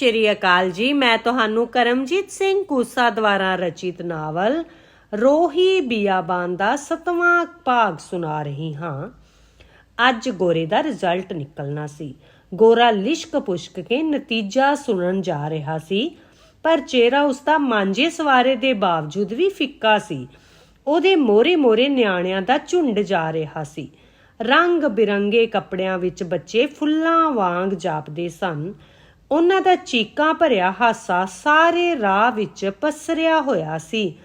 ਸ਼੍ਰੀ ਅਕਾਲ ਜੀ, ਮੈਂ ਤੁਹਾਨੂੰ ਕਰਮਜੀਤ ਸਿੰਘ ਕੂਸਾ ਦੁਆਰਾ ਰਚਿਤ ਨਾਵਲ ਰੋਹੀ ਬਿਆਬਾਨ ਦਾ 7ਵਾਂ ਭਾਗ ਸੁਣਾ ਰਹੀ ਹਾਂ। ਅੱਜ ਗੋਰੇ ਦਾ ਰਿਜ਼ਲਟ ਨਿਕਲਣਾ ਸੀ। ਗੋਰਾ ਲਿਸ਼ਕ ਪੁਸ਼ਕ ਕੇ ਨਤੀਜਾ ਸੁਣਨ ਜਾ ਰਿਹਾ ਸੀ, ਪਰ ਚਿਹਰਾ ਉਸ ਦਾ ਮਾਂਝੇ ਸਵਾਰੇ ਦੇ ਬਾਵਜੂਦ ਵੀ ਫਿੱਕਾ ਸੀ। ਉਹਦੇ ਮੋਰੇ ਮੋਰੇ ਨਿਆਣਿਆਂ ਦਾ ਝੁੰਡ ਜਾ ਰਿਹਾ ਸੀ। ਰੰਗ ਬਿਰੰਗੇ ਕੱਪੜਿਆਂ ਵਿੱਚ ਬੱਚੇ ਫੁੱਲਾਂ ਵਾਂਗ ਜਾਪਦੇ ਸਨ। ਉਹਨਾਂ ਦਾ ਚੀਕਾਂ ਭਰਿਆ ਹਾਸਾ ਸਾਰੇ ਰਾਹ ਵਿੱਚ ਪਸਰਿਆ ਹੋਇਆ ਸੀ।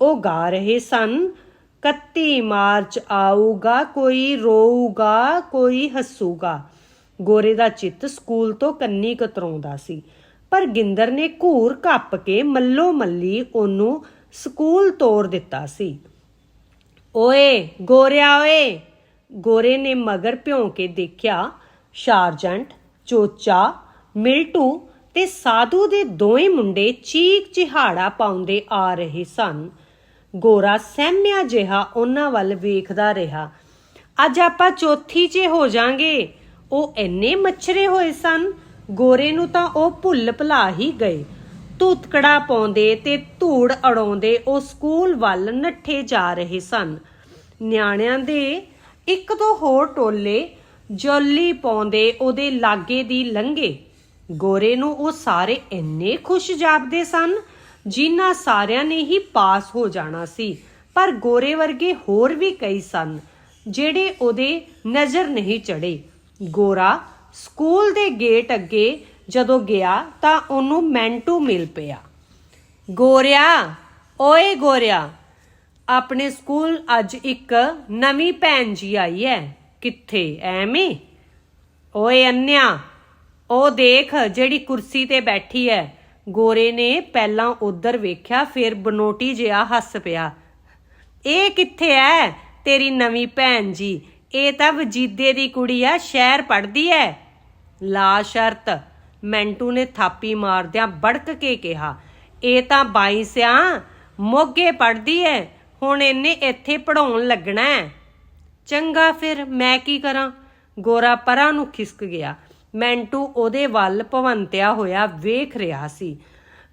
ਉਹ ਗਾ ਰਹੇ ਸਨ 31 ਮਾਰਚ ਆਊਗਾ, ਕੋਈ ਰੋਊਗਾ, ਕੋਈ ਹੱਸੂਗਾ। ਗੋਰੇ ਦਾ ਚਿੱਤ ਸਕੂਲ ਤੋਂ ਕੰਨੀ ਕਤਰਾਉਂਦਾ ਸੀ। ਪਰ ਗਿੰਦਰ ਨੇ ਘੂਰ ਕੱਪ ਕੇ ਮੱਲੋ ਮੱਲੀ ਉਹਨੂੰ ਸਕੂਲ ਤੋਰ ਦਿੱਤਾ ਸੀ। ਓਏ, ਗੋਰਿਆ ਓਏ! ਗੋਰੇ ਨੇ ਮਗਰ ਭਿਉਂ ਕੇ ਦੇਖਿਆ, ਸ਼ਾਰਜੰਟ, ਚੋਚਾ ਮਿਲਟੂ ਤੇ ਸਾਧੂ ਦੇ ਦੋਵੇਂ ਮੁੰਡੇ ਚੀਕ ਚਿਹਾੜਾ ਪਾਉਂਦੇ ਆ ਰਹੇ ਸਨ। ਗੋਰਾ ਸਹਿਮਿਆ ਜਿਹਾ ਉਹਨਾਂ ਵੱਲ ਵੇਖਦਾ ਰਿਹਾ। ਅੱਜ ਆਪਾਂ ਚੌਥੀ 'ਚ ਹੋ ਜਾਾਂਗੇ। ਉਹ ਇੰਨੇ ਮੱਛਰੇ ਹੋਏ ਸਨ, ਗੋਰੇ ਨੂੰ ਤਾਂ ਉਹ ਭੁੱਲ ਭੁਲਾ ਹੀ ਗਏ। ਧੂਤਕੜਾ ਪਾਉਂਦੇ ਤੇ ਧੂੜ ਅੜਾਉਂਦੇ ਉਹ ਸਕੂਲ ਵੱਲ ਨੱਠੇ ਜਾ ਰਹੇ ਸਨ। ਨਿਆਣਿਆਂ ਦੇ ਇੱਕ ਤੋਂ ਹੋਰ ਟੋਲੇ ਜੋਲੀ ਪਾਉਂਦੇ ਉਹਦੇ ਲਾਗੇ ਦੀ ਲੰਘੇ। ਗੋਰੇ ਨੂੰ ਉਹ ਸਾਰੇ ਇੰਨੇ ਖੁਸ਼ ਜਾਪਦੇ ਸਨ, ਜਿਨ੍ਹਾਂ ਸਾਰਿਆਂ ਨੇ ਹੀ ਪਾਸ ਹੋ ਜਾਣਾ ਸੀ। ਪਰ ਗੋਰੇ ਵਰਗੇ ਹੋਰ ਵੀ ਕਈ ਸਨ, ਜਿਹੜੇ ਉਹਦੇ ਨਜ਼ਰ ਨਹੀਂ ਚੜੇ। ਗੋਰਾ ਸਕੂਲ ਦੇ ਗੇਟ ਅੱਗੇ ਜਦੋਂ ਗਿਆ ਤਾਂ ਉਹਨੂੰ ਮੈਂਟੂ ਮਿਲ ਪਿਆ। ਗੋਰਿਆ, ਓਏ ਗੋਰਿਆ, ਆਪਣੇ ਸਕੂਲ ਅੱਜ ਇੱਕ ਨਵੀਂ ਭੈਣ ਜੀ ਆਈ ਹੈ ਕਿੱਥੇ, ਐਵੇਂ? ਓਏ ਅੰਨਿਆ ਉਹ ਦੇਖ, ਜਿਹੜੀ ਕੁਰਸੀ ਤੇ ਬੈਠੀ ਹੈ ਗੋਰੇ ਨੇ ਪਹਿਲਾਂ ਉਧਰ ਵੇਖਿਆ, ਫਿਰ ਬਨੋਟੀ ਜਿਹਾ ਹੱਸ ਪਿਆ। ਇਹ ਕਿੱਥੇ ਐ? ਤੇਰੀ ਨਵੀਂ ਭੈਣ ਜੀ। ਇਹ ਤਾਂ ਵਜੀਦੇ ਦੀ ਕੁੜੀ ਆ, ਸ਼ਹਿਰ ਪੜਦੀ ਐ। ਲਾ ਸ਼ਰਤ ਮੈਂਟੂ ਨੇ ਥਾਪੀ ਮਾਰਦਿਆਂ ਬੜਕ ਕੇ ਕਿਹਾ। ਇਹ ਤਾਂ 22 ਸਿਆ, ਮੋਗੇ ਪੜਦੀ ਐ। ਹੁਣ ਇਹਨੇ ਇੱਥੇ ਪੜਾਉਣ ਲੱਗਣਾ ਹੈ ਚੰਗਾ ਫਿਰ, ਮੈਂ ਕੀ ਕਰਾਂ? ਗੋਰਾ ਪਰਾਂ ਨੂੰ ਖਿਸਕ ਗਿਆ। ਮੈਂਟੂ ਉਹਦੇ ਵੱਲ ਭਵੰਤਿਆ ਹੋਇਆ ਵੇਖ ਰਿਹਾ ਸੀ।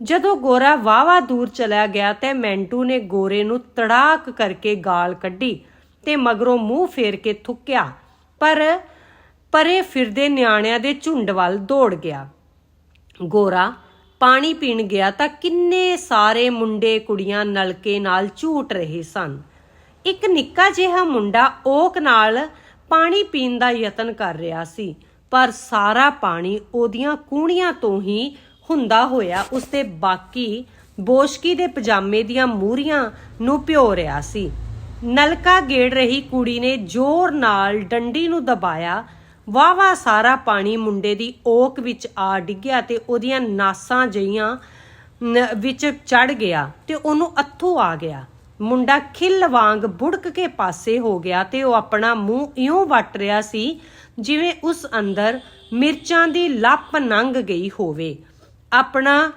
ਜਦੋਂ ਗੋਰਾ ਵਾਵਾ ਦੂਰ ਚਲਾ ਗਿਆ ਤੇ ਮੈਂਟੂ ਨੇ ਗੋਰੇ ਨੂੰ ਤੜਾਕ ਕਰਕੇ ਗਾਲ ਕੱਢੀ ਤੇ ਮਗਰੋਂ ਮੂੰਹ ਫੇਰ ਕੇ ਥੁੱਕਿਆ, ਪਰ ਪਰੇ ਫਿਰਦੇ ਨਿਆਣਿਆਂ ਦੇ ਝੁੰਡ ਵੱਲ ਦੌੜ ਗਿਆ। ਗੋਰਾ, ਪਾਣੀ ਪੀਣ ਗਿਆ ਤਾਂ ਕਿੰਨੇ ਸਾਰੇ ਮੁੰਡੇ ਕੁੜੀਆਂ ਨਲਕੇ ਨਾਲ ਝੂਟ ਰਹੇ ਸਨ। ਇੱਕ ਨਿੱਕਾ ਜਿਹਾ ਮੁੰਡਾ ਓਕ ਨਾਲ ਪਾਣੀ ਪੀਣ ਦਾ ਯਤਨ ਕਰ ਰਿਹਾ ਸੀ। ਪਰ ਸਾਰਾ ਪਾਣੀ ਉਹਦੀਆਂ ਕੂਣੀਆਂ ਤੋਂ ਹੀ ਹੁੰਦਾ ਹੋਇਆ ਉਸਦੇ ਬਾਕੀ ਬੋਸ਼ਕੀ ਦੇ ਪਜਾਮੇ ਦੀਆਂ ਮੂਰੀਆਂ ਨੂੰ ਭਿਓ ਰਿਹਾ ਸੀ। ਨਲਕਾ ਗੇੜ ਰਹੀ ਕੁੜੀ ਨੇ ਜ਼ੋਰ ਨਾਲ ਡੰਡੀ ਨੂੰ ਦਬਾਇਆ। ਵਾਵਾ ਸਾਰਾ ਪਾਣੀ ਮੁੰਡੇ ਦੀ ਓਕ ਵਿੱਚ ਆ ਡਿੱਗਿਆ ਤੇ ਉਹਦੀਆਂ ਨਾਸਾਂ ਜਈਆਂ ਵਿੱਚ ਚੜ ਗਿਆ ਤੇ ਉਹਨੂੰ ਅੱਥੂ ਆ ਗਿਆ। ਮੁੰਡਾ ਖਿੱਲ ਵਾਂਗ ਬੁੜਕ ਕੇ ਪਾਸੇ ਹੋ ਗਿਆ ਤੇ ਉਹ ਆਪਣਾ ਮੂੰਹ ਇਉਂ ਵੱਟ ਰਿਹਾ ਸੀ ਜਿਵੇਂ ਉਸ ਅੰਦਰ ਮਿਰਚਾਂ ਦੀ ਲੱਪ ਨੰਗ ਗਈ ਹੋਵੇ। ਆਪਣਾ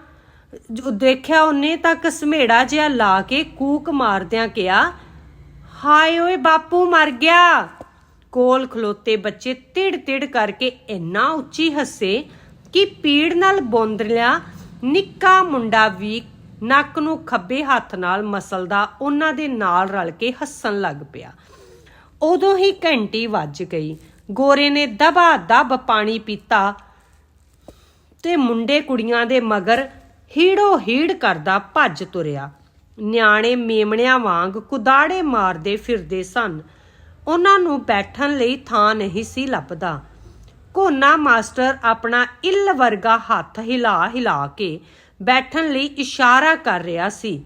ਦੇਖਿਆ ਉਹਨੇ ਤਾਂ ਕਸਮੇੜਾ ਜਿਹਾ ਲਾ ਕੇ ਕੂਕ ਮਾਰਦਿਆਂ ਕਿਹਾ, ਹਾਏ ਓਏ ਬਾਪੂ, ਮਰ ਗਿਆ! ਕੋਲ ਖਲੋਤੇ ਬੱਚੇ ਤਿੜ ਤਿੜ ਕਰਕੇ ਇੰਨਾ ਉੱਚੀ ਹੱਸੇ ਕਿ ਪੀੜ ਨਾਲ ਬੋਂਦਲਿਆ ਨਿੱਕਾ ਮੁੰਡਾ ਵੀ ਨੱਕ ਨੂੰ ਖੱਬੇ ਹੱਥ ਨਾਲ ਮਸਲਦਾ ਉਹਨਾਂ ਦੇ ਨਾਲ ਰਲ ਕੇ ਹੱਸਣ ਲੱਗ ਪਿਆ। ਉਦੋਂ ਹੀ ਘੰਟੀ ਵੱਜ ਗਈ। ਗੋਰੇ ਨੇ ਦਬਾ ਦਬ ਪਾਣੀ ਪੀਤਾ ਤੇ ਮੁੰਡੇ ਕੁੜੀਆਂ ਦੇ ਮਗਰ ਹੀੜੋ ਹੀੜ ਕਰਦਾ ਭੱਜ ਤੁਰਿਆ। ਨਿਆਣੇ ਮੇਮਣਿਆਂ ਵਾਂਗ ਕੁਦਾੜੇ ਮਾਰਦੇ ਫਿਰਦੇ ਸਨ। ਉਹਨਾਂ ਨੂੰ ਬੈਠਣ ਲਈ ਥਾਂ ਨਹੀਂ ਸੀ ਲੱਭਦਾ। ਕੋਨਾ ਮਾਸਟਰ ਆਪਣਾ ਇੱਲ ਵਰਗਾ ਹੱਥ ਹਿਲਾ ਹਿਲਾ ਕੇ ਬੈਠਣ ਲਈ ਇਸ਼ਾਰਾ ਕਰ ਰਿਹਾ ਸੀ।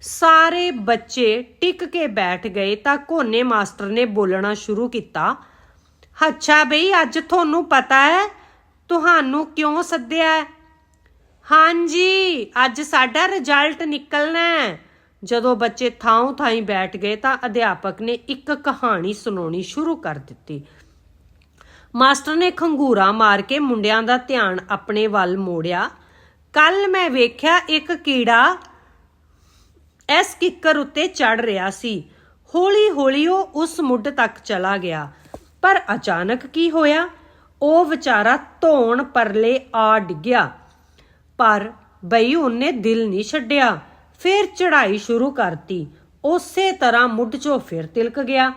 ਸਾਰੇ ਬੱਚੇ ਟਿਕ ਕੇ ਬੈਠ ਗਏ ਤਾਂ ਕੋਨੇ ਮਾਸਟਰ ਨੇ ਬੋਲਣਾ ਸ਼ੁਰੂ ਕੀਤਾ ਅੱਛਾ ਬਈ, ਅੱਜ ਤੁਹਾਨੂੰ ਪਤਾ ਹੈ, ਤੁਹਾਨੂੰ ਕਿਉਂ ਸੱਦਿਆ ਹੈ? ਹਾਂਜੀ, ਅੱਜ ਸਾਡਾ ਰਿਜ਼ਲਟ ਨਿਕਲਣਾ ਹੈ। ਜਦੋਂ ਬੱਚੇ ਥਾਂ ਥਾਈ ਬੈਠ ਗਏ ਤਾਂ ਅਧਿਆਪਕ ਨੇ ਇੱਕ ਕਹਾਣੀ ਸੁਣਾਉਣੀ ਸ਼ੁਰੂ ਕਰ ਦਿੱਤੀ। ਮਾਸਟਰ ਨੇ ਖੰਗੂਰਾ ਮਾਰ ਕੇ ਮੁੰਡਿਆਂ ਦਾ ਧਿਆਨ ਆਪਣੇ ਵੱਲ ਮੋੜਿਆ। ਕੱਲ ਮੈਂ ਵੇਖਿਆ ਇੱਕ ਕੀੜਾ ਇਸ ਕਿੱਕਰ ਉੱਤੇ ਚੜ ਰਿਹਾ ਸੀ। ਹੌਲੀ ਹੌਲੀ ਉਹ ਉਸ ਮੁੱਢ ਤੱਕ ਚਲਾ ਗਿਆ। ਪਰ ਅਚਾਨਕ ਕੀ ਹੋਇਆ? ਉਹ ਵਿਚਾਰਾ ਧੌਣ ਪਰਲੇ ਆ ਡਿੱਗਿਆ। ਪਰ ਬਈ ਉਹਨੇ ਦਿਲ ਨਹੀਂ ਛੱਡਿਆ। ਫਿਰ ਚੜ੍ਹਾਈ ਸ਼ੁਰੂ ਕਰਤੀ। ਉਸੇ ਤਰ੍ਹਾਂ ਮੁੱਢ 'ਚੋਂ ਫਿਰ ਤਿਲਕ ਗਿਆ।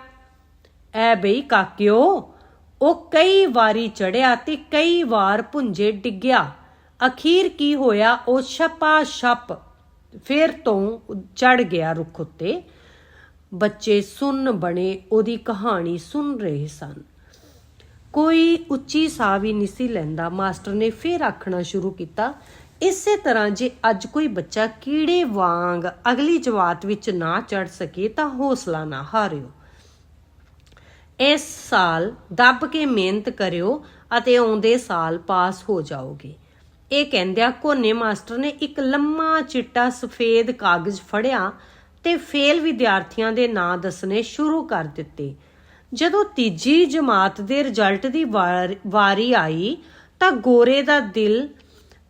ਐ ਬਈ ਕਾਕਿਓ, ਉਹ ਕਈ ਵਾਰੀ ਚੜਿਆ ਤੇ ਕਈ ਵਾਰ ਪੁੰਜੇ ਡਿੱਗਿਆ। ਅਖੀਰ ਕੀ ਹੋਇਆ? ਉਹ ਛਪਾ ਛਪ ਫਿਰ ਤੋਂ ਚੜ ਗਿਆ ਰੁੱਖ ਉੱਤੇ। ਬੱਚੇ ਸੁਣ ਬਣੇ, ਉਹਦੀ ਕਹਾਣੀ ਸੁਣ ਰਹੇ ਸਨ। ਕੋਈ ਉੱਚੀ ਸਾਹ ਵੀ ਨਹੀਂ ਸੀ ਲੈਂਦਾ। ਮਾਸਟਰ ਨੇ ਫਿਰ ਆਖਣਾ ਸ਼ੁਰੂ ਕੀਤਾ, ਇਸੇ ਤਰ੍ਹਾਂ ਜੇ ਅੱਜ ਕੋਈ ਬੱਚਾ ਕੀੜੇ ਵਾਂਗ ਅਗਲੀ ਜਮਾਤ ਵਿੱਚ ਨਾ ਚੜ ਸਕੇ ਤਾਂ ਹੌਸਲਾ ਨਾ ਹਾਰਿਓ। ਇਸ ਸਾਲ ਦੱਬ ਕੇ ਮਿਹਨਤ ਕਰਿਓ ਅਤੇ ਆਉਂਦੇ ਸਾਲ ਪਾਸ ਹੋ ਜਾਓਗੇ। ਇਹ ਕਹਿੰਦਿਆਂ ਕੋਨੇ ਮਾਸਟਰ ਨੇ ਇੱਕ ਲੰਮਾ ਚਿੱਟਾ ਸਫੇਦ ਕਾਗਜ਼ ਫੜਿਆ ਤੇ ਫੇਲ ਵਿਦਿਆਰਥੀਆਂ ਦੇ ਨਾਂ ਦੱਸਣੇ ਸ਼ੁਰੂ ਕਰ ਦਿੱਤੇ। ਜਦੋਂ ਤੀਜੀ ਜਮਾਤ ਦੇ ਰਿਜ਼ਲਟ ਦੀ ਵਾਰ- ਵਾਰੀ ਆਈ, ਤਾਂ ਗੋਰੇ ਦਾ ਦਿਲ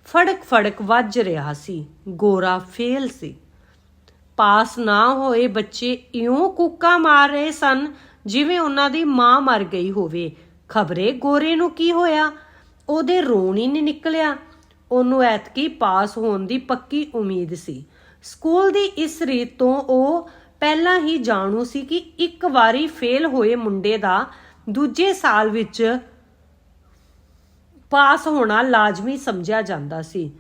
ਫੜਕ ਫੜਕ ਵੱਜ ਰਿਹਾ ਸੀ। ਗੋਰਾ ਫੇਲ ਸੀ। ਪਾਸ ਨਾ ਹੋਏ ਬੱਚੇ ਇਉਂ ਕੂਕਾ ਮਾਰ ਰਹੇ ਸਨ ਜਿਵੇਂ ਉਹਨਾਂ ਦੀ ਮਾਂ ਮਰ ਗਈ ਹੋਵੇ। ਖਬਰੇ ਗੋਰੇ ਨੂੰ ਕੀ ਹੋਇਆ? ਉਹਦੇ ਰੋਣ ਹੀ ਨਹੀਂ ਨਿਕਲਿਆ। ਉਹਨੂੰ ਐਤਕੀ ਪਾਸ ਹੋਣ ਦੀ ਪੱਕੀ ਉਮੀਦ ਸੀ। ਸਕੂਲ ਦੀ ਇਸ ਰੀਤ ਤੋਂ ਉਹ ਪਹਿਲਾਂ ਹੀ ਜਾਣੂ ਸੀ ਕਿ ਇੱਕ ਵਾਰੀ ਫੇਲ ਹੋਏ ਮੁੰਡੇ ਦਾ ਦੂਜੇ ਸਾਲ ਵਿੱਚ ਪਾਸ ਹੋਣਾ ਲਾਜ਼ਮੀ ਸਮਝਿਆ ਜਾਂਦਾ ਸੀ।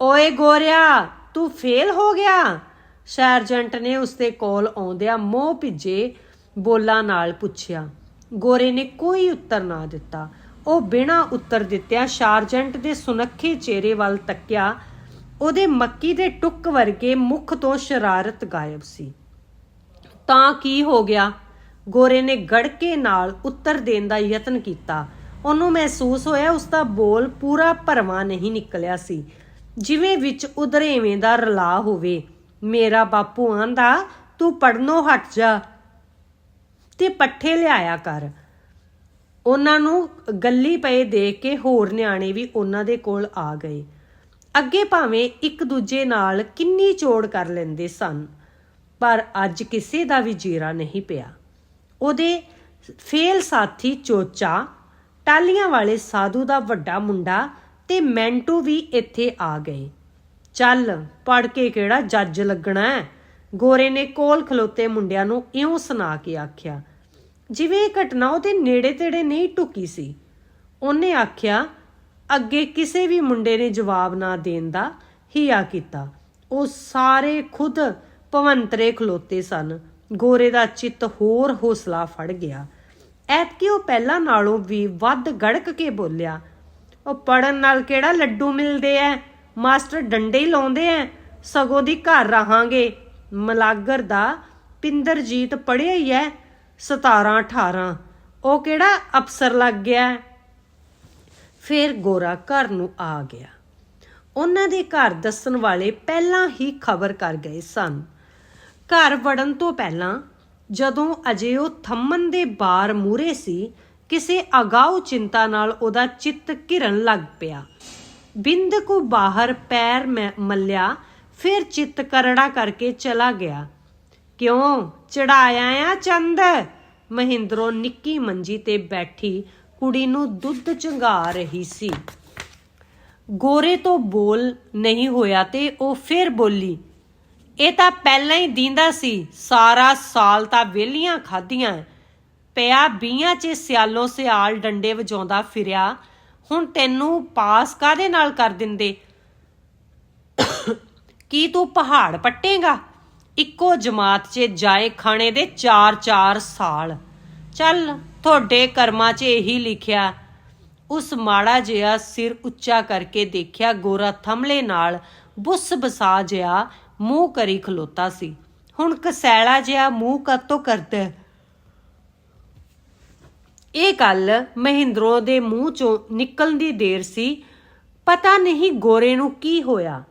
ਓਏ ਗੋਰਿਆ, ਤੂੰ ਫੇਲ ਹੋ ਗਿਆ? ਸਰਜੈਂਟ ਨੇ ਉਸਦੇ ਕੋਲ ਆਉਂਦਿਆਂ ਮੋਹ ਭਿੱਜੇ ਬੋਲਾਂ ਨਾਲ ਪੁੱਛਿਆ। ਗੋਰੇ ਨੇ ਕੋਈ ਉੱਤਰ ਨਾ ਦਿੱਤਾ। ਉਹ ਬਿਨਾਂ ਉੱਤਰ ਦਿੱਤਿਆਂ ਸਰਜੈਂਟ ਦੇ ਸੁਨੱਖੇ ਚਿਹਰੇ ਵੱਲ ਤੱਕਿਆ ਉਹਦੇ ਮੱਕੀ ਦੇ ਟੁੱਕ ਵਰਗੇ ਮੁਖ ਤੋਂ ਸ਼ਰਾਰਤ ਗਾਇਬ ਸੀ। ਤਾਂ ਕੀ ਹੋ ਗਿਆ? ਗੋਰੇ ਨੇ ਗੜਕੇ ਨਾਲ ਉੱਤਰ ਦੇਣ ਦਾ ਯਤਨ ਕੀਤਾ। ਉਹਨੂੰ ਮਹਿਸੂਸ ਹੋਇਆ ਉਸ ਦਾ ਬੋਲ ਪੂਰਾ ਭਰਵਾਂ ਨਹੀਂ ਨਿਕਲਿਆ ਸੀ। ਜਿਵੇਂ ਵਿੱਚ ਉਧਰੇਵੇਂ ਦਾ ਰਲਾ ਹੋਵੇ, ਮੇਰਾ ਬਾਪੂ ਆਂਦਾ, ਤੂੰ ਪੜਨੋਂ ਹਟ ਜਾ ਤੇ ਪੱਠੇ ਲਿਆਇਆ ਕਰ। ਉਹਨਾਂ ਨੂੰ ਗੱਲੀ ਪਏ ਦੇਖ ਕੇ ਹੋਰ ਨਿਆਣੇ ਵੀ ਉਹਨਾਂ ਦੇ ਕੋਲ ਆ ਗਏ। ਅੱਗੇ ਭਾਵੇਂ ਇੱਕ ਦੂਜੇ ਨਾਲ ਕਿੰਨੀ ਚੋੜ ਕਰ ਲੈਂਦੇ ਸਨ, ਪਰ ਅੱਜ ਕਿਸੇ ਦਾ ਵੀ ਜੀਰਾ ਨਹੀਂ ਪਿਆ। ਉਹਦੇ ਫੇਲ ਸਾਥੀ ਚੋਚਾ ਟਾਲੀਆਂ ਵਾਲੇ ਸਾਧੂ ਦਾ ਵੱਡਾ ਮੁੰਡਾ ਤੇ ਮੈਂਟੂ ਵੀ ਇੱਥੇ ਆ ਗਏ। ਚੱਲ ਪੜ ਕੇ ਕਿਹੜਾ ਜੱਜ ਲੱਗਣਾ ਹੈ? ਗੋਰੇ ਨੇ ਕੋਲ ਖਲੋਤੇ ਮੁੰਡਿਆਂ ਨੂੰ ਇਉਂ ਸੁਣਾ ਕੇ ਆਖਿਆ, ਜਿਵੇਂ ਇਹ ਘਟਨਾ ਉਹਦੇ ਨੇੜੇ ਤੇੜੇ ਨਹੀਂ ਟੁਕੀ ਸੀ। ਉਹਨੇ ਆਖਿਆ ਅੱਗੇ ਕਿਸੇ ਵੀ ਮੁੰਡੇ ਨੇ ਜਵਾਬ ਨਾ ਦੇਣ ਦਾ ਹਿਆ ਕੀਤਾ। ਉਹ ਸਾਰੇ ਖੁਦ ਭਵੰਤਰੇ ਖਲੋਤੇ ਸਨ। ਗੋਰੇ ਦਾ ਚਿੱਤ ਹੋਰ ਹੌਸਲਾ ਫੜ ਗਿਆ। ਐਤਕੀ ਉਹ ਪਹਿਲਾਂ ਨਾਲੋਂ ਵੀ ਵੱਧ ਗੜਕ ਕੇ ਬੋਲਿਆ, ਉਹ ਪੜਨ ਨਾਲ ਕਿਹੜਾ ਲੱਡੂ ਮਿਲਦੇ ਐ? ਮਾਸਟਰ ਡੰਡੇ ਹੀ ਲਾਉਂਦੇ ਐ? ਸਗੋਂ ਦੀ ਘਰ ਰਹਾਂਗੇ। ਮਲਾਗਰ ਦਾ ਪਿੰਦਰਜੀਤ ਪੜਿਆ ਹੀ ਐ 17 18 ਉਹ ਕਿਹੜਾ ਅਫਸਰ ਲੱਗ ਗਿਆ? ਫਿਰ ਗੋਰਾ ਘਰ ਨੂੰ ਆ ਗਿਆ। ਉਹਨਾਂ ਦੇ ਘਰ ਦੱਸਣ ਵਾਲੇ ਪਹਿਲਾਂ ਹੀ ਖਬਰ ਕਰ ਗਏ ਸਨ। ਘਰ ਵੜਨ ਤੋਂ ਪਹਿਲਾਂ ਜਦੋਂ ਅਜੇ ਉਹ ਥੰਮਨ ਦੇ ਬਾਰ ਮੂਰੇ ਸੀ, ਕਿਸੇ ਅਗਾਊ ਚਿੰਤਾ ਨਾਲ ਉਹਦਾ ਚਿੱਤ ਘਿਰਨ ਲੱਗ ਪਿਆ। ਬਿੰਦ ਕੋ ਬਾਹਰ ਪੈਰ ਮੱਲਿਆ, ਫਿਰ ਚਿੱਤ ਕਰੜਾ ਕਰਕੇ ਚਲਾ ਗਿਆ। ਕਿਉਂ? ਚੜਾਇਆ ਆ ਚੰਦ? ਮਹਿੰਦਰੋਂ ਨਿੱਕੀ ਮੰਜੀ ਤੇ ਬੈਠੀ ਕੁੜੀ ਨੂੰ ਦੁੱਧ ਚੰਗਾ ਰਹੀ ਸੀ। ਗੋਰੇ ਤੋਂ ਬੋਲ ਨਹੀਂ ਹੋਇਆ ਤੇ ਉਹ ਫਿਰ ਬੋਲੀ, ਇਹ ਤਾਂ ਪਹਿਲਾਂ ਹੀ ਦੀਂਦਾ ਸੀ, ਸਾਰਾ ਸਾਲ ਤਾਂ ਵੇਲੀਆਂ ਖਾਧੀਆਂ। ਪਿਆ ਬੀਆਂ 'ਚ ਸਿਆਲੋ ਸਿਆਲ ਡੰਡੇ ਵਜਾਉਂਦਾ ਫਿਰਿਆ, ਹੁਣ ਤੈਨੂੰ ਪਾਸ ਕਾਦੇ ਨਾਲ ਕਰ ਦਿੰਦੇ? ਕੀ ਤੂੰ ਪਹਾੜ ਪੱਟੇਗਾ? ਇੱਕੋ ਜਮਾਤ 'ਚ ਜਾਏ ਖਾਣੇ ਦੇ 4-4 ਸਾਲ। ਚੱਲ ਤੁਹਾਡੇ ਕਰਮਾਂ 'ਚ ਇਹੀ ਲਿਖਿਆ, ਉਸ ਮਾੜਾ ਜਿਹਾ ਸਿਰ ਉੱਚਾ ਕਰਕੇ ਦੇਖਿਆ ਗੋਰਾ ਥਮਲੇ ਨਾਲ ਬੁੱਸ ਬਸਾ ਜਿਹਾ ਮੂੰਹ ਕਰੀ ਖਲੋਤਾ ਸੀ। ਹੁਣ ਕਸੈਲਾ ਜਿਹਾ ਮੂੰਹ ਕੱਤੋਂ ਕਰਦਾ ਇਹ ਗੱਲ ਮਹਿੰਦਰੋਂ ਦੇ ਮੂੰਹ ਚੋਂ ਨਿਕਲਣ ਦੀ ਦੇਰ ਸੀ। ਪਤਾ ਨਹੀਂ ਗੋਰੇ ਨੂੰ ਕੀ ਹੋਇਆ।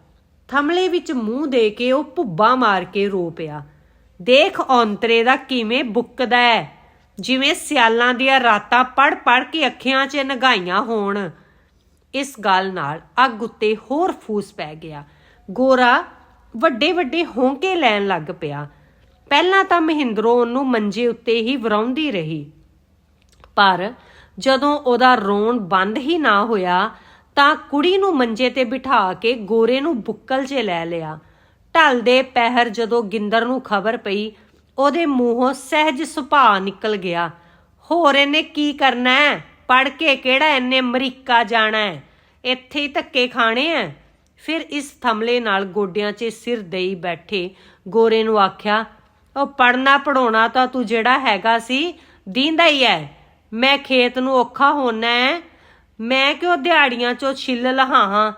ਥਮਲੇ ਵਿੱਚ ਮੂੰਹ ਦੇ ਕੇ ਉਹ ਭੁੱਬਾ ਮਾਰ ਕੇ ਰੋ ਪਿਆ। ਦੇਖ ਔਂਤਰੇ ਦਾ ਕਿਵੇਂ ਬੁੱਕਦਾ ਹੈ? ਜਿਵੇਂ ਸਿਆਲਾਂ ਦੀਆਂ ਰਾਤਾਂ ਪੜ ਪੜ ਕੇ ਅੱਖੀਆਂ 'ਚ ਨਗਾਈਆਂ ਹੋਣ। ਇਸ ਗੱਲ ਨਾਲ ਅੱਗ ਉੱਤੇ ਹੋਰ ਫੂਸ ਪੈ ਗਿਆ। ਗੋਰਾ ਵੱਡੇ ਵੱਡੇ ਹੋਂਕੇ ਲੈਣ ਲੱਗ ਪਿਆ। ਪਹਿਲਾਂ ਤਾਂ ਮਹਿੰਦਰੋਂ ਉਹਨੂੰ ਮੰਜੇ ਉੱਤੇ ਹੀ ਵਰਾਉਂਦੀ ਰਹੀ। ਪਰ ਜਦੋਂ ਉਹਦਾ ਰੋਣ ਬੰਦ ਹੀ ਨਾ ਹੋਇਆ, ਤਾਂ ਕੁੜੀ ਨੂੰ ਮੰਜੇ ਤੇ ਬਿਠਾ ਕੇ ਗੋਰੇ ਨੂੰ ਬੁੱਕਲ 'ਚ ਲੈ ਲਿਆ। ਢਲਦੇ ਪਹਿਰ ਜਦੋਂ ਗਿੰਦਰ ਨੂੰ ਖਬਰ ਪਈ ਉਹਦੇ ਮੂੰਹੋਂ ਸਹਿਜ ਸੁਭਾਅ ਨਿਕਲ ਗਿਆ। ਹੋਰ ਇਹਨੇ ਕੀ ਕਰਨਾ ਹੈ? ਪੜ ਕੇ ਕਿਹੜਾ ਇਹਨੇ ਅਮਰੀਕਾ ਜਾਣਾ ਹੈ? ਇੱਥੇ ਹੀ ਧੱਕੇ ਖਾਣੇ ਐ ਫਿਰ ਇਸ ਥਮਲੇ ਨਾਲ ਗੋਡਿਆਂ 'ਚ ਸਿਰ ਦੇਈ ਬੈਠੇ ਗੋਰੇ ਨੂੰ ਆਖਿਆ, ਉਹ ਪੜਨਾ ਪੜਾਉਣਾ ਤਾਂ ਤੂੰ ਜਿਹੜਾ ਹੈਗਾ ਸੀ, ਦੀਂਦਾ ਹੀ ਐ ਮੈਂ ਖੇਤ ਨੂੰ ਔਖਾ ਹੋਣਾ ਹੈ। ਮੈਂ ਕਿਉਂ ਦਿਹਾੜੀਆਂ 'ਚੋਂ ਛਿੱਲ ਲਹਾਹਾਂ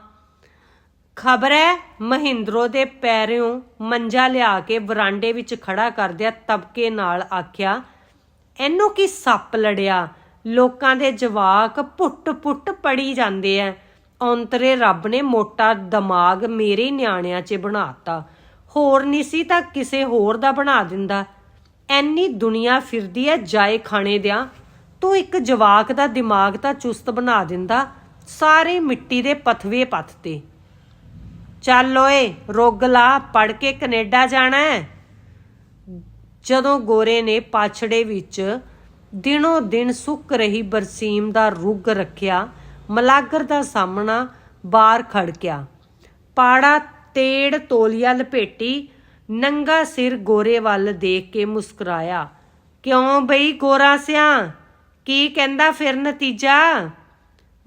ਖਬਰ ਹੈ, ਮਹਿੰਦਰੋ ਦੇ ਪੈਰਿਓਂ ਮੰਜਾ ਲਿਆ ਕੇ ਵਰਾਂਡੇ ਵਿੱਚ ਖੜਾ ਕਰਦਿਆ ਤਬਕੇ ਨਾਲ ਆਖਿਆ, ਇਹਨੂੰ ਕੀ ਸੱਪ ਲੜਿਆ? ਲੋਕਾਂ ਦੇ ਜਵਾਕ ਪੁੱਟ-ਪੁੱਟ ਪੜੀ ਜਾਂਦੇ ਐ। ਔਂਤਰੇ ਰੱਬ ਨੇ ਮੋਟਾ ਦਿਮਾਗ ਮੇਰੇ ਨਿਆਣਿਆਂ 'ਚ ਬਣਾਤਾ। ਹੋਰ ਨਹੀਂ ਸੀ ਤਾਂ ਕਿਸੇ ਹੋਰ ਦਾ ਬਣਾ ਦਿੰਦਾ। ਐਨੀ ਦੁਨੀਆ ਫਿਰਦੀ ਐ ਜਾਏ ਖਾਣੇ ਦਿਆਂ। ਤੂੰ ਇੱਕ ਜਵਾਕ ਦਾ ਦਿਮਾਗ ਤਾਂ ਚੁਸਤ ਬਣਾ ਦਿੰਦਾ। ਸਾਰੇ ਮਿੱਟੀ ਦੇ ਪਥਵੇ ਪੱਥਤੇ ਚੱਲ ਓਏ, ਰੋਗ ਲਾ ਪੜ ਕੇ ਕੈਨੇਡਾ ਜਾਣਾ ਹੈ। ਜਦੋਂ ਗੋਰੇ ਨੇ ਪਾਛੜੇ ਵਿੱਚ ਦਿਨੋ ਦਿਨ ਸੁੱਕ ਰਹੀ ਬਰਸੀਮ ਦਾ ਰੁੱਗ ਰੱਖਿਆ, ਮਲਾਗਰ ਦਾ ਸਾਹਮਣਾ ਬਾਹਰ ਖੜਕਿਆ ਪਾੜਾ ਤੇੜ ਤੋਲੀਆ ਲਪੇਟੀ, ਨੰਗਾ ਸਿਰ ਗੋਰੇ ਵੱਲ ਦੇਖ ਕੇ ਮੁਸਕਰਾਇਆ। ਕਿਉਂ ਬਈ ਗੋਰਾ ਸਿਆ? ਕੀ ਕਹਿੰਦਾ ਫਿਰ ਨਤੀਜਾ?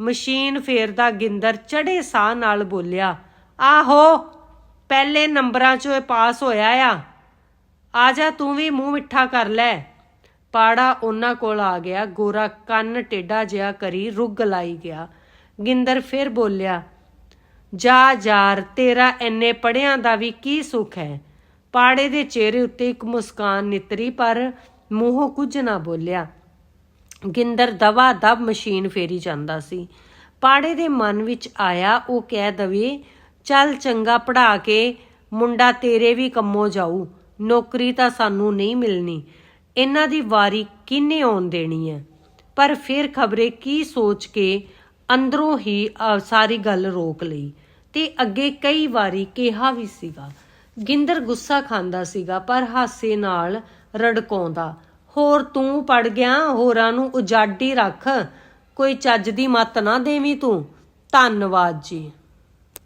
ਮਸ਼ੀਨ ਫੇਰਦਾ ਗਿੰਦਰ ਚੜੇ ਸਾਹ ਨਾਲ ਬੋਲਿਆ ਆਹੋ, ਪਹਿਲੇ ਨੰਬਰਾਂ 'ਚੋਂ ਇਹ ਪਾਸ ਹੋਇਆ ਆ। ਆ ਜਾ, ਤੂੰ ਵੀ ਮੂੰਹ ਮਿੱਠਾ ਕਰ ਲੈ। ਪਾੜਾ ਉਹਨਾਂ ਕੋਲ ਆ ਗਿਆ, ਗੋਰਾ ਕੰਨ ਟੇਡਾ ਜਿਹਾ ਕਰੀ ਰੁੱਗ ਲਾਈ ਗਿਆ। ਗਿੰਦਰ ਫਿਰ ਬੋਲਿਆ, ਜਾ, ਯਾਰ, ਤੇਰਾ ਐਨੇ ਪੜਿਆਂ ਦਾ ਵੀ ਕੀ ਸੁੱਖ ਹੈ? ਪਾੜੇ ਦੇ ਚਿਹਰੇ ਉੱਤੇ ਇੱਕ ਮੁਸਕਾਨ ਨਿਤਰੀ, ਪਰ ਮੂੰਹੋਂ ਕੁਝ ਨਾ ਬੋਲਿਆ। ਗਿੰਦਰ ਦਵਾ ਦਬ ਮਸ਼ੀਨ ਫੇਰੀ ਜਾਂਦਾ ਸੀ। ਪਾੜੇ ਦੇ ਮਨ ਵਿੱਚ ਆਇਆ, ਉਹ ਕਹਿ ਦਵੇ ਚੱਲ ਚੰਗਾ ਪੜਾ ਕੇ ਮੁੰਡਾ ਤੇਰੇ ਵੀ ਕੰਮੋਂ ਜਾਊ, ਨੌਕਰੀ ਤਾਂ ਸਾਨੂੰ ਨਹੀਂ ਮਿਲਣੀ। ਇਹਨਾਂ ਦੀ ਵਾਰੀ ਕਿੰਨੇ ਆਉਣ ਦੇਣੀ ਹੈ ਪਰ ਫਿਰ ਖਬਰੇ ਕੀ ਸੋਚ ਕੇ ਅੰਦਰੋਂ ਹੀ ਸਾਰੀ ਗੱਲ ਰੋਕ ਲਈ ਤੇ ਅੱਗੇ ਕਈ ਵਾਰੀ ਕਿਹਾ ਵੀ ਸੀਗਾ। ਗਿੰਦਰ ਗੁੱਸਾ ਖਾਂਦਾ ਸੀਗਾ, ਪਰ ਹਾਸੇ ਨਾਲ ਰੜਕਾਉਂਦਾ, ਹੋਰ ਤੂੰ ਪੜ ਗਿਆ, ਹੋਰਾਂ ਨੂੰ ਉਜਾਡੀ ਰੱਖ, ਕੋਈ ਚੱਜ ਦੀ ਮੱਤ ਨਾ ਦੇਵੀਂ ਤੂੰ। ਧੰਨਵਾਦ ਜੀ।